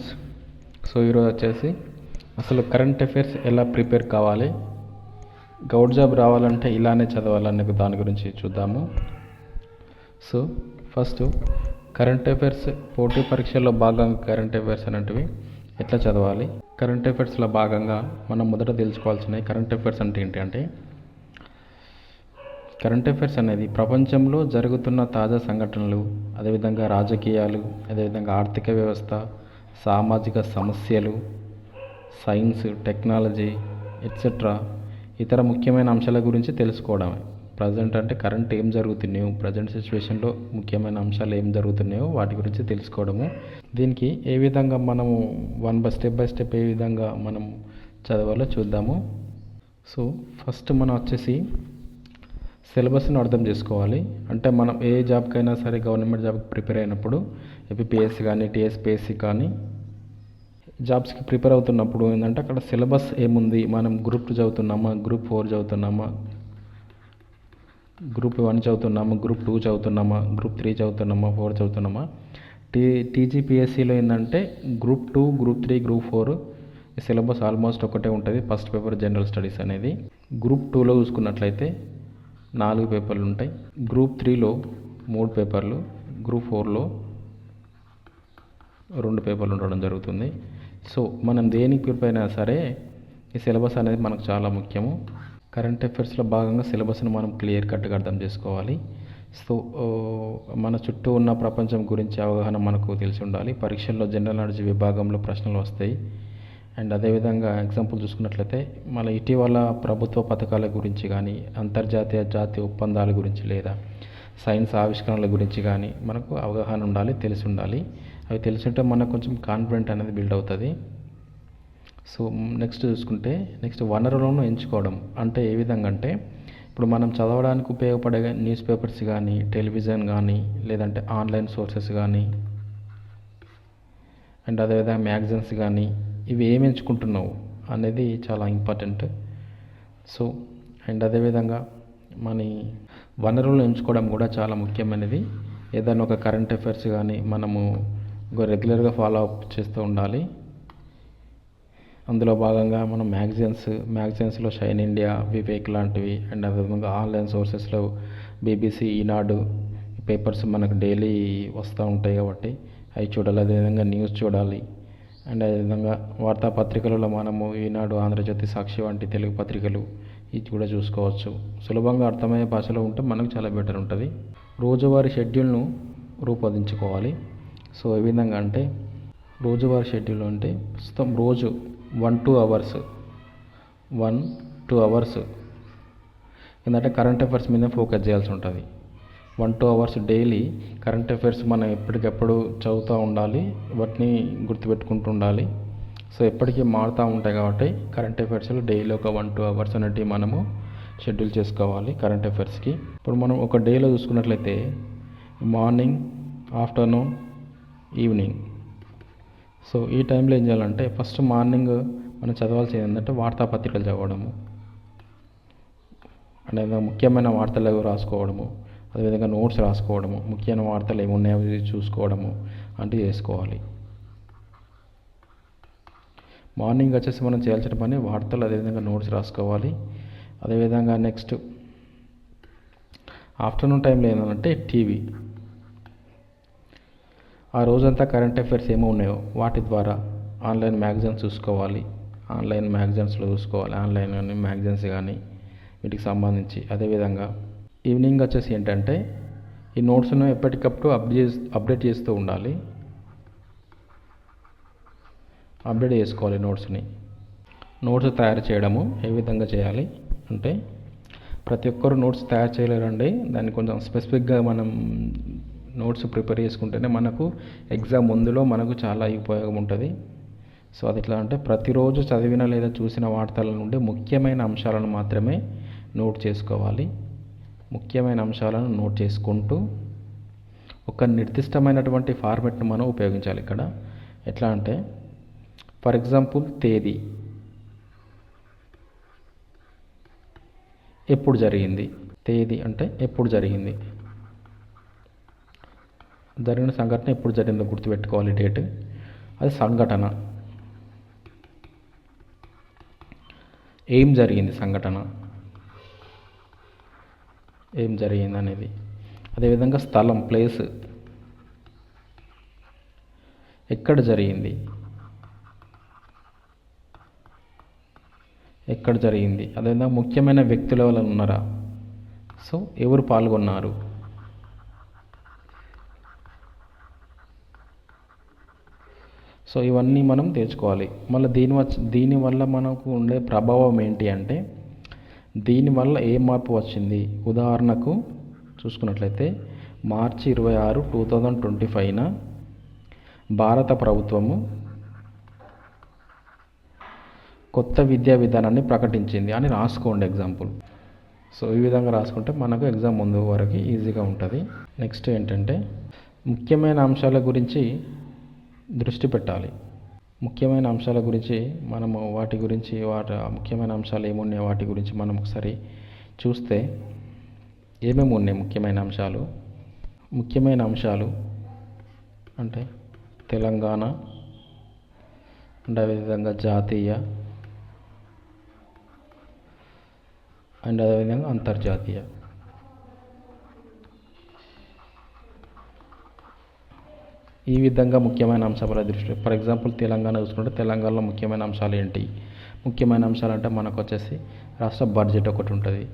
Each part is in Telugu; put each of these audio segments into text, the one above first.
ఫ్రెండ్స్ సో ఈరోజు వచ్చేసి అసలు కరెంట్ అఫైర్స్ ఎలా ప్రిపేర్ కావాలి? గౌడ్ జాబ్ రావాలంటే ఇలానే చదవాలనే దాని గురించి చూద్దాము. సో ఫస్ట్ కరెంట్ అఫైర్స్ పోటీ పరీక్షల్లో భాగంగా కరెంట్ అఫైర్స్ అనేటివి ఎట్లా చదవాలి? కరెంట్ అఫైర్స్లో భాగంగా మనం మొదట తెలుసుకోవాల్సినవి కరెంట్ అఫైర్స్ అంటే ఏంటి అంటే కరెంట్ అఫైర్స్ అనేది ప్రపంచంలో జరుగుతున్న తాజా సంఘటనలు అదేవిధంగా రాజకీయాలు అదేవిధంగా ఆర్థిక వ్యవస్థ సామాజిక సమస్యలు సైన్స్ టెక్నాలజీ ఎట్సెట్రా ఇతర ముఖ్యమైన అంశాల గురించి తెలుసుకోవడమే. ప్రజెంట్ అంటే కరెంట్ ఏం జరుగుతున్నాయో ప్రజెంట్ సిచ్యువేషన్లో ముఖ్యమైన అంశాలు ఏం జరుగుతున్నాయో వాటి గురించి తెలుసుకోవడము. దీనికి ఏ విధంగా మనము one by step by step ఏ విధంగా మనం చదవాలో చూద్దాము. సో ఫస్ట్ మనం వచ్చేసి సిలబస్ని అర్థం చేసుకోవాలి. అంటే మనం ఏ జాబ్కైనా సరే గవర్నమెంట్ జాబ్కి ప్రిపేర్ అయినప్పుడు ఏపీఎస్సి కానీ టీఎస్పిఎస్సి కానీ జాబ్స్కి ప్రిపేర్ అవుతున్నప్పుడు ఏంటంటే అక్కడ సిలబస్ ఏముంది? మనం గ్రూప్ టూ చదువుతున్నామా? గ్రూప్ ఫోర్ చదువుతున్నామా? గ్రూప్ వన్ చదువుతున్నామా? గ్రూప్ టూ చదువుతున్నామా? గ్రూప్ త్రీ చదువుతున్నామా? ఫోర్ చదువుతున్నామా? టీ టీజీపీఎస్సీలో ఏంటంటే group two group three group four syllabus almost ఒకటే ఉంటుంది. ఫస్ట్ పేపర్ జనరల్ స్టడీస్ అనేది. గ్రూప్ టూలో చూసుకున్నట్లయితే నాలుగు పేపర్లు ఉంటాయి. గ్రూప్ త్రీలో మూడు పేపర్లు గ్రూప్ ఫోర్లో రెండు పేపర్లు ఉండడం జరుగుతుంది. సో మనం దేనికి ప్రిపేర్ అయినా సరే ఈ సిలబస్ అనేది మనకు చాలా ముఖ్యము. కరెంట్ అఫైర్స్లో భాగంగా సిలబస్ని మనం క్లియర్ కట్గా అర్థం చేసుకోవాలి. సో మన చుట్టూ ఉన్న ప్రపంచం గురించి అవగాహన మనకు తెలిసి ఉండాలి. పరీక్షల్లో జనరల్ నాలెడ్జ్ విభాగంలో ప్రశ్నలు వస్తాయి. అండ్ అదేవిధంగా ఎగ్జాంపుల్ చూసుకున్నట్లయితే మన ఇటీవల ప్రభుత్వ పథకాల గురించి కానీ అంతర్జాతీయ జాతీయ ఒప్పందాల గురించి లేదా సైన్స్ ఆవిష్కరణల గురించి కానీ మనకు అవగాహన ఉండాలి తెలిసి ఉండాలి. అవి తెలిసింటే మనకు కొంచెం కాన్ఫిడెంట్ అనేది బిల్డ్ అవుతుంది. సో నెక్స్ట్ చూసుకుంటే నెక్స్ట్ వనరులను ఎంచుకోవడం. అంటే ఏ విధంగా అంటే ఇప్పుడు మనం చదవడానికి ఉపయోగపడే న్యూస్ పేపర్స్ కానీ టెలివిజన్ కానీ లేదంటే ఆన్లైన్ సోర్సెస్ కానీ అండ్ అదేవిధంగా మ్యాగజైన్స్ కానీ ఇవి ఏమి ఎంచుకుంటున్నావు అనేది చాలా ఇంపార్టెంట్ సో అండ్ అదేవిధంగా మన వనరులను ఎంచుకోవడం కూడా చాలా ముఖ్యమైనది. ఏదైనా ఒక కరెంట్ అఫైర్స్ కానీ మనము రెగ్యులర్గా ఫాలో అప్ చేస్తూ ఉండాలి. అందులో భాగంగా మనం మ్యాగజైన్స్ మ్యాగజైన్స్లో షైన్ ఇండియా వివేక్ లాంటివి అండ్ అదేవిధంగా ఆన్లైన్ సోర్సెస్లో బీబీసీ ఈనాడు పేపర్స్ మనకు డైలీ వస్తూ ఉంటాయి కాబట్టి అవి చూడాలి. అదేవిధంగా న్యూస్ చూడాలి. అండ్ అదేవిధంగా వార్తాపత్రికలలో మనము ఈనాడు ఆంధ్రజ్యోతి సాక్షి వంటి తెలుగు పత్రికలు ఇది కూడా చూసుకోవచ్చు. సులభంగా అర్థమయ్యే భాషలో ఉంటే మనకు చాలా బెటర్ ఉంటుంది. రోజువారీ షెడ్యూల్ను రూపొందించుకోవాలి. సో ఏ విధంగా అంటే రోజువారీ షెడ్యూల్ అంటే ప్రస్తుతం రోజు one two hours one two hours ఏంటంటే కరెంట్ అఫైర్స్ మీద ఫోకస్ చేయాల్సి ఉంటుంది. One two hours daily current affairs మనం ఎప్పటికప్పుడు చదువుతూ ఉండాలి వాటిని గుర్తుపెట్టుకుంటూ ఉండాలి సో ఎప్పటికీ మారుతూ ఉంటాయి కాబట్టి కరెంట్ అఫైర్స్లో డైలీ ఒక వన్ టూ అవర్స్ అనేటివి మనము షెడ్యూల్ చేసుకోవాలి కరెంట్ అఫైర్స్కి ఇప్పుడు మనం ఒక డేలో చూసుకున్నట్లయితే మార్నింగ్ ఆఫ్టర్నూన్ ఈవినింగ్ సో ఈ టైంలో ఏం చేయాలంటే ఫస్ట్ మార్నింగ్ మనం చదవాల్సింది ఏంటంటే వార్తాపత్రికలు చదవడము. అంటే ముఖ్యమైన వార్తలు రాసుకోవడము. అదేవిధంగా నోట్స్ రాసుకోవడము. ముఖ్యమైన వార్తలు ఏమున్నాయో చూసుకోవడము అంటే చేసుకోవాలి. మార్నింగ్ వచ్చేసి మనం చేయాల్సిన పని వార్తలు అదేవిధంగా నోట్స్ రాసుకోవాలి. అదేవిధంగా నెక్స్ట్ ఆఫ్టర్నూన్ టైంలో ఏంటంటే టీవీ ఆ రోజంతా కరెంట్ అఫైర్స్ ఏమో ఉన్నాయో వాటి ద్వారా ఆన్లైన్ మ్యాగజైన్స్ చూసుకోవాలి. ఆన్లైన్ మ్యాగజైన్స్లో చూసుకోవాలి. ఆన్లైన్ కానీ మ్యాగజైన్స్ కానీ వీటికి సంబంధించి. అదేవిధంగా ఈవినింగ్ వచ్చేసి ఏంటంటే ఈ నోట్స్ను ఎప్పటికప్పుడు అప్డేట్ అప్డేట్ చేస్తూ ఉండాలి. అప్డేట్ చేసుకోవాలి నోట్స్ని. నోట్స్ తయారు చేయడము ఏ విధంగా చేయాలి అంటే ప్రతి ఒక్కరు నోట్స్ తయారు చేయలేరండి. దాన్ని కొంచెం స్పెసిఫిక్గా మనం నోట్స్ ప్రిపేర్ చేసుకుంటేనే మనకు ఎగ్జామ్ ముందులో మనకు చాలా ఉపయోగం ఉంటుంది. సో అది ఎట్లా అంటే ప్రతిరోజు చదివిన లేదా చూసిన వార్తల నుండి ముఖ్యమైన అంశాలను మాత్రమే నోట్ చేసుకోవాలి. ముఖ్యమైన అంశాలను నోట్ చేసుకుంటూ ఒక నిర్దిష్టమైనటువంటి ఫార్మెట్ను మనం ఉపయోగించాలి ఇక్కడ. ఎట్లా అంటే ఫర్ ఎగ్జాంపుల్ తేదీ. ఎప్పుడు జరిగింది? తేదీ అంటే ఎప్పుడు జరిగింది? జరిగిన సంఘటన ఎప్పుడు జరిగిందో గుర్తుపెట్టుకోవాలి డేట్. అది సంఘటన. ఏం జరిగింది సంఘటన? ఏం జరిగింది అనేది. అదేవిధంగా స్థలం ప్లేస్. ఎక్కడ జరిగింది? ఎక్కడ జరిగింది? అదేవిధంగా ముఖ్యమైన వ్యక్తులు వల్ల ఉన్నారా? సో ఎవరు పాల్గొన్నారు? సో ఇవన్నీ మనం తెచ్చుకోవాలి మళ్ళీ దీని దీనివల్ల మనకు ఉండే ప్రభావం ఏంటి అంటే దీనివల్ల ఏ మార్పు వచ్చింది? ఉదాహరణకు చూసుకున్నట్లయితే మార్చి ఇరవై ఆరు టూ థౌజండ్ ట్వంటీ ఫైవ్న భారత ప్రభుత్వము కొత్త విద్యా విధానాన్ని ప్రకటించింది అని రాసుకోండి ఎగ్జాంపుల్. సో ఈ విధంగా రాసుకుంటే మనకు ఎగ్జామ్ ముందు వరకు ఈజీగా ఉంటుంది. నెక్స్ట్ ఏంటంటే ముఖ్యమైన అంశాల గురించి దృష్టి పెట్టాలి. ముఖ్యమైన అంశాల గురించి మనము వాటి గురించి వాటి ముఖ్యమైన అంశాలు ఏమున్నాయి వాటి గురించి మనం ఒకసారి చూస్తే ఏమేమి ఉన్నాయి ముఖ్యమైన అంశాలు? ముఖ్యమైన అంశాలు అంటే తెలంగాణ అండ్ అదేవిధంగా జాతీయ అండ్ అదేవిధంగా అంతర్జాతీయ. ఈ విధంగా ముఖ్యమైన అంశాల దృష్టి ఫర్ ఎగ్జాంపుల్ తెలంగాణ చూసుకుంటే తెలంగాణలో ముఖ్యమైన అంశాలు ఏంటి? ముఖ్యమైన అంశాలు అంటే మనకు వచ్చేసి రాష్ట్ర బడ్జెట్ ఒకటి ఉంటుంది.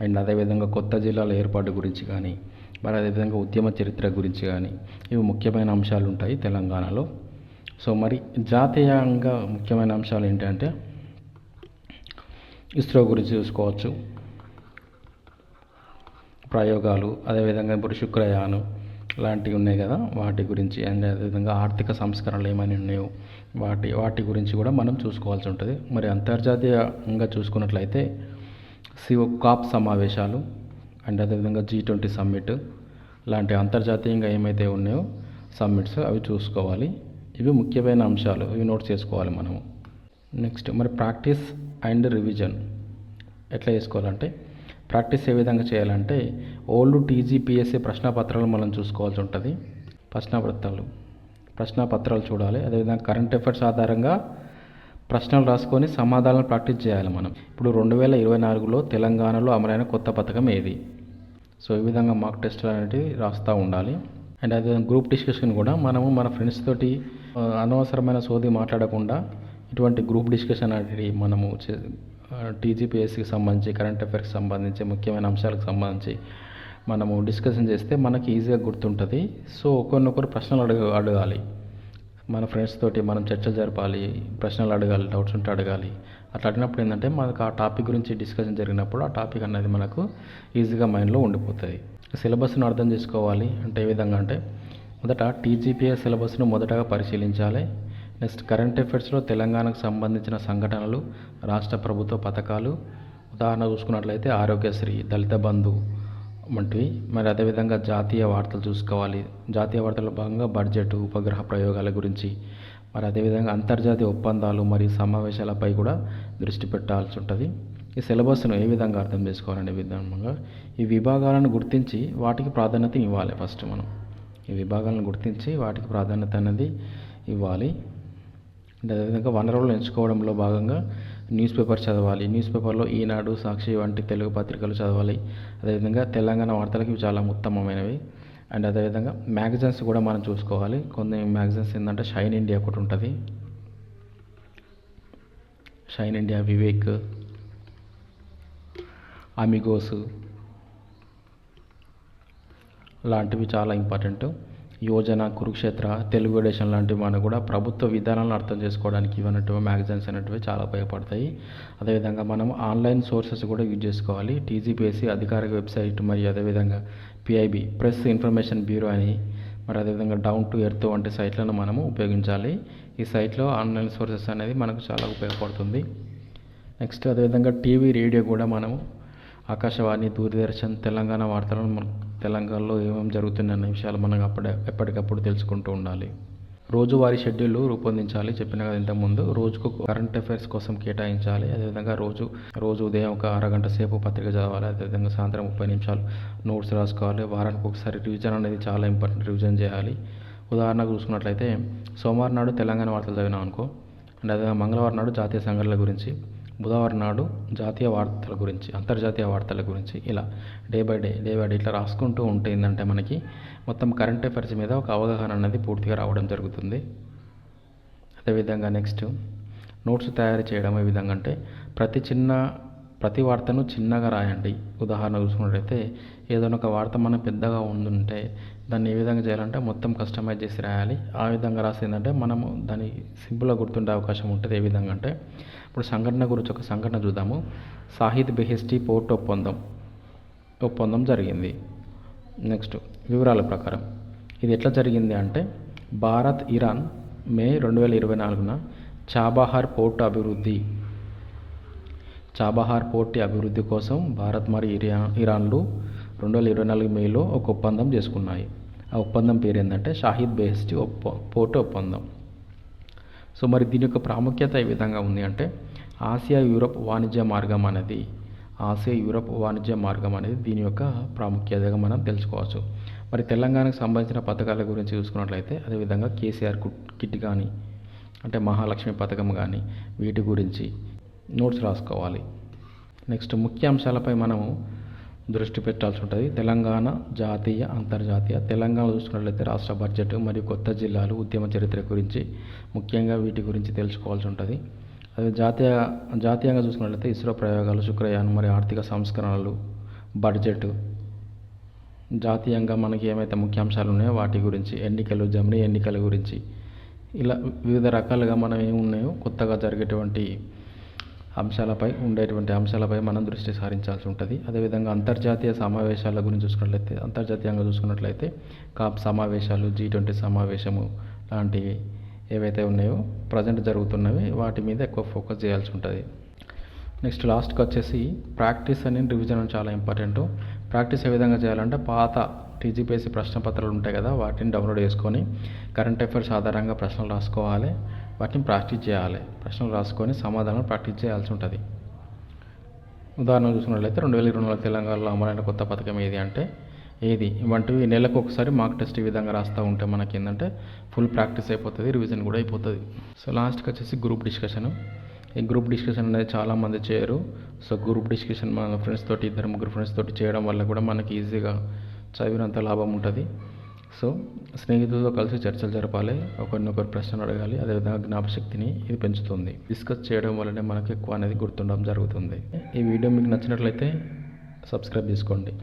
అండ్ అదేవిధంగా కొత్త జిల్లాల ఏర్పాటు గురించి కానీ మరి అదేవిధంగా ఉద్యమ చరిత్ర గురించి కానీ ఇవి ముఖ్యమైన అంశాలు ఉంటాయి తెలంగాణలో. సో మరి జాతీయంగా ముఖ్యమైన అంశాలు ఏంటంటే ఇస్రో గురించి చూసుకోవచ్చు. ప్రయోగాలు అదేవిధంగా ఇప్పుడు శుక్రయానం లాంటివి ఉన్నాయి కదా వాటి గురించి అండ్ అదేవిధంగా ఆర్థిక సంస్కరణలు ఏమైనా ఉన్నాయో వాటి వాటి గురించి కూడా మనం చూసుకోవాల్సి ఉంటుంది. మరి అంతర్జాతీయంగా చూసుకున్నట్లయితే సిఓ కాప్ సమావేశాలు అండ్ అదేవిధంగా జీ ట్వంటీ సమ్మిట్ లాంటి అంతర్జాతీయంగా ఏమైతే ఉన్నాయో సమ్మిట్స్ అవి చూసుకోవాలి. ఇవి ముఖ్యమైన అంశాలు ఇవి నోట్ చేసుకోవాలి మనము. నెక్స్ట్ మరి ప్రాక్టీస్ అండ్ రివిజన్ ఎట్లా చేసుకోవాలంటే ప్రాక్టీస్ ఏ విధంగా చేయాలంటే ఓల్డ్ టీజీపీఎస్సీ ప్రశ్నపత్రాలు మనం చూసుకోవాల్సి ఉంటుంది. ప్రశ్నపత్రాలు. ప్రశ్నపత్రాలు చూడాలి. అదేవిధంగా కరెంట్ అఫైర్స్ ఆధారంగా ప్రశ్నలు రాసుకొని సమాధానాలు ప్రాక్టీస్ చేయాలి మనం. ఇప్పుడు రెండు వేల ఇరవై నాలుగులో తెలంగాణలో అమలైన కొత్త పథకం ఏది? సో ఈ విధంగా మాక్ టెస్ట్ అనేటివి రాస్తూ ఉండాలి. అండ్ అదే గ్రూప్ డిస్కషన్ కూడా మనము మన ఫ్రెండ్స్ తోటి అనవసరమైన సోది మాట్లాడకుండా ఇటువంటి గ్రూప్ డిస్కషన్ అనేటివి మనము టీజీపీఎస్సికి సంబంధించి కరెంట్ అఫైర్స్కి సంబంధించి ముఖ్యమైన అంశాలకు సంబంధించి మనము డిస్కషన్ చేస్తే మనకి ఈజీగా గుర్తుంటుంది. సో ఒకరినొకరు ప్రశ్నలు అడగ అడగాలి. మన ఫ్రెండ్స్ తోటి మనం చర్చ జరపాలి ప్రశ్నలు అడగాలి డౌట్స్ ఉంటే అడగాలి. అట్లా అడిగినప్పుడు ఏంటంటే మనకు ఆ టాపిక్ గురించి డిస్కషన్ జరిగినప్పుడు ఆ టాపిక్ అనేది మనకు ఈజీగా మైండ్లో ఉండిపోతుంది. సిలబస్ను అర్థం చేసుకోవాలి అంటే ఏ విధంగా అంటే మొదట టీజీపీఎస్ సిలబస్ను మొదటగా పరిశీలించాలి. నెక్స్ట్ కరెంట్ అఫైర్స్లో తెలంగాణకు సంబంధించిన సంఘటనలు రాష్ట్ర ప్రభుత్వ పథకాలు ఉదాహరణ చూసుకున్నట్లయితే ఆరోగ్యశ్రీ దళిత బంధు వంటివి. మరి అదేవిధంగా జాతీయ వార్తలు చూసుకోవాలి. జాతీయ వార్తల భాగంగా బడ్జెట్ ఉపగ్రహ ప్రయోగాల గురించి. మరి అదేవిధంగా అంతర్జాతీయ ఒప్పందాలు మరియు సమావేశాలపై కూడా దృష్టి పెట్టాల్సి ఉంటుంది. ఈ సిలబస్ను ఏ విధంగా అర్థం చేసుకోవాలనే విధంగా ఈ విభాగాలను గుర్తించి వాటికి ప్రాధాన్యత ఇవ్వాలి ఫస్ట్ మనం. ఈ విభాగాలను గుర్తించి వాటికి ప్రాధాన్యత అనేది ఇవ్వాలి. అంటే అదేవిధంగా వనరులను ఎంచుకోవడంలో భాగంగా న్యూస్ పేపర్ చదవాలి. న్యూస్ పేపర్లో ఈనాడు సాక్షి వంటి తెలుగు పత్రికలు చదవాలి. అదేవిధంగా తెలంగాణ వార్తలకి ఇవి చాలా ఉత్తమమైనవి. అండ్ అదేవిధంగా మ్యాగజైన్స్ కూడా మనం చూసుకోవాలి. కొన్ని మ్యాగజైన్స్ ఏంటంటే షైన్ ఇండియా ఒకటి ఉంటుంది. షైన్ ఇండియా వివేక్ అమిగోస్ లాంటివి చాలా ఇంపార్టెంట్. యోజన కురుక్షేత్ర తెలుగు ఎడిషన్ లాంటివి మనం కూడా ప్రభుత్వ విధానాలను అర్థం చేసుకోవడానికి ఇవన్నట్టు మ్యాగజైన్స్ అనేటివి చాలా ఉపయోగపడతాయి. అదేవిధంగా మనం ఆన్లైన్ సోర్సెస్ కూడా యూజ్ చేసుకోవాలి. టీజీపీఎస్సీ అధికారిక వెబ్సైట్ మరియు అదేవిధంగా పిఐబి ప్రెస్ ఇన్ఫర్మేషన్ బ్యూరో అని మరి అదేవిధంగా డౌన్ టు ఎర్త్ వంటి సైట్లను మనము ఉపయోగించాలి. ఈ సైట్లో ఆన్లైన్ సోర్సెస్ అనేది మనకు చాలా ఉపయోగపడుతుంది. నెక్స్ట్ అదేవిధంగా టీవీ రేడియో కూడా మనము ఆకాశవాణి దూరదర్శన్ తెలంగాణ వార్తలను తెలంగాణలో ఏమేమి జరుగుతున్న విషయాలు మనం అప్పుడే ఎప్పటికప్పుడు తెలుసుకుంటూ ఉండాలి. రోజువారీ షెడ్యూల్ రూపొందించాలి. చెప్పిన కదా ఇంతకుముందు రోజుకు కరెంట్ అఫైర్స్ కోసం కేటాయించాలి. అదేవిధంగా రోజు రోజు ఉదయం ఒక అరగంట సేపు పత్రిక చదవాలి. అదేవిధంగా సాయంత్రం ముప్పై నిమిషాలు నోట్స్ రాసుకోవాలి. వారానికి ఒకసారి రివిజన్ అనేది చాలా ఇంపార్టెంట్ రివిజన్ చేయాలి. ఉదాహరణకు చూసుకున్నట్లయితే సోమవారం నాడు తెలంగాణ వార్తలు చదివినాం అనుకో అండ్ అదే మంగళవారం నాడు జాతీయ సంఘటనల గురించి. బుధవారం నాడు జాతీయ వార్తల గురించి అంతర్జాతీయ వార్తల గురించి ఇలా day by day day by day ఇట్లా రాసుకుంటూ ఉంటే ఏంటంటే మనకి మొత్తం కరెంట్ అఫైర్స్ మీద ఒక అవగాహన అనేది పూర్తిగా రావడం జరుగుతుంది. అదేవిధంగా నెక్స్ట్ నోట్స్ తయారు చేయడం ఏ విధంగా అంటే ప్రతి చిన్న ప్రతి వార్తను చిన్నగా రాయండి. ఉదాహరణ చూసుకున్నట్లయితే ఏదైనా ఒక వార్త మనం పెద్దగా ఉండుంటే దాన్ని ఏ విధంగా చేయాలంటే మొత్తం కస్టమైజ్ చేసి రాయాలి. ఆ విధంగా రాసిందంటే మనము దాన్ని సింపుల్గా గుర్తుండే అవకాశం ఉంటుంది. ఏ విధంగా అంటే ఇప్పుడు సంఘటన గురించి ఒక సంఘటన చూద్దాము. సాహిద్ బెహెస్టీ పోర్ట్ ఒప్పందం. ఒప్పందం జరిగింది. నెక్స్ట్ వివరాల ప్రకారం. ఇది ఎట్లా జరిగింది అంటే భారత్ ఇరాన్ మే రెండు వేల ఇరవై నాలుగున చాబహార్ పోర్టు అభివృద్ధి చాబహార్ పోర్టు అభివృద్ధి కోసం భారత్ మరియు ఇరాన్ ఇరాన్లు రెండు వేల ఇరవై నాలుగు మేలో ఒక ఒప్పందం చేసుకున్నాయి. ఆ ఒప్పందం పేరు ఏంటంటే షాహిద్ బెహెస్టీ ఒప్ప పోర్టు ఒప్పందం. సో మరి దీని యొక్క ప్రాముఖ్యత ఏ విధంగా ఉంది అంటే ఆసియా యూరప్ వాణిజ్య మార్గం అనేది ఆసియా యూరప్ వాణిజ్య మార్గం అనేది దీని యొక్క ప్రాముఖ్యతగా మనం తెలుసుకోవచ్చు. మరి తెలంగాణకు సంబంధించిన పథకాల గురించి చూసుకున్నట్లయితే అదేవిధంగా కేసీఆర్ కుట్ కిట్ కానీ అంటే మహాలక్ష్మి పథకం కానీ వీటి గురించి నోట్స్ రాసుకోవాలి. నెక్స్ట్ ముఖ్యాంశాలపై మనము దృష్టి పెట్టాల్సి ఉంటుంది. తెలంగాణ జాతీయ అంతర్జాతీయ తెలంగాణ చూసుకున్నట్లయితే రాష్ట్ర బడ్జెట్ మరియు కొత్త జిల్లాలు ఉద్యమ చరిత్ర గురించి ముఖ్యంగా వీటి గురించి తెలుసుకోవాల్సి ఉంటుంది. అదే జాతీయ జాతీయంగా చూసుకున్నట్లయితే ఇస్రో ప్రయోగాలు శుక్రయానం మరియు ఆర్థిక సంస్కరణలు బడ్జెట్ జాతీయంగా మనకి ఏమైతే ముఖ్యాంశాలు ఉన్నాయో వాటి గురించి ఎన్నికలు జమినీ ఎన్నికల గురించి ఇలా వివిధ రకాలుగా మనం ఏమున్నాయో కొత్తగా జరిగేటువంటి అంశాలపై ఉండేటువంటి అంశాలపై మనం దృష్టి సారించాల్సి ఉంటుంది. అదేవిధంగా అంతర్జాతీయ సమావేశాల గురించి చూసుకున్నట్లయితే అంతర్జాతీయంగా చూసుకున్నట్లయితే కాప్ సమావేశాలు జీ ట్వంటీ సమావేశము లాంటివి ఏవైతే ఉన్నాయో ప్రజెంట్ జరుగుతున్నవి వాటి మీద ఎక్కువ ఫోకస్ చేయాల్సి ఉంటుంది. నెక్స్ట్ లాస్ట్కి వచ్చేసి ప్రాక్టీస్ అని రివిజన్ చాలా ఇంపార్టెంట్. ప్రాక్టీస్ ఏ విధంగా చేయాలంటే పాత టీజీపీఎస్సీ ప్రశ్నపత్రాలు ఉంటాయి కదా వాటిని డౌన్లోడ్ చేసుకొని కరెంట్ అఫైర్స్ ఆధారంగా ప్రశ్నలు రాసుకోవాలి. వాటిని ప్రాక్టీస్ చేయాలి. ప్రశ్నలు రాసుకొని సమాధానం ప్రాక్టీస్ చేయాల్సి ఉంటుంది. ఉదాహరణ చూసుకున్నట్లయితే రెండు వేల ఇరవై నాలుగు తెలంగాణలో అమలైన కొత్త పథకం ఏది అంటే ఏది? వంటివి నెలకు ఒకసారి మార్క్ టెస్ట్ ఈ విధంగా రాస్తూ ఉంటే మనకి ఏంటంటే ఫుల్ ప్రాక్టీస్ అయిపోతుంది రివిజన్ కూడా అయిపోతుంది. సో లాస్ట్కి వచ్చేసి గ్రూప్ డిస్కషన్. ఈ గ్రూప్ డిస్కషన్ అనేది చాలామంది చేయరు. సో గ్రూప్ డిస్కషన్ మన ఫ్రెండ్స్ తోటి ఇద్దరు ముగ్గురు ఫ్రెండ్స్ తోటి చేయడం వల్ల కూడా మనకి ఈజీగా చదివినంత లాభం ఉంటుంది. సో స్నేహితులతో కలిసి చర్చలు జరపాలి ఒకరినొకరు ప్రశ్నలు అడగాలి అదేవిధంగా జ్ఞాపశక్తిని ఇది పెంచుతుంది. డిస్కస్ చేయడం వల్లనే మనకు ఎక్కువ అనేది గుర్తుండడం జరుగుతుంది. ఈ వీడియో మీకు నచ్చినట్లయితే సబ్స్క్రైబ్ చేసుకోండి.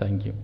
Thank you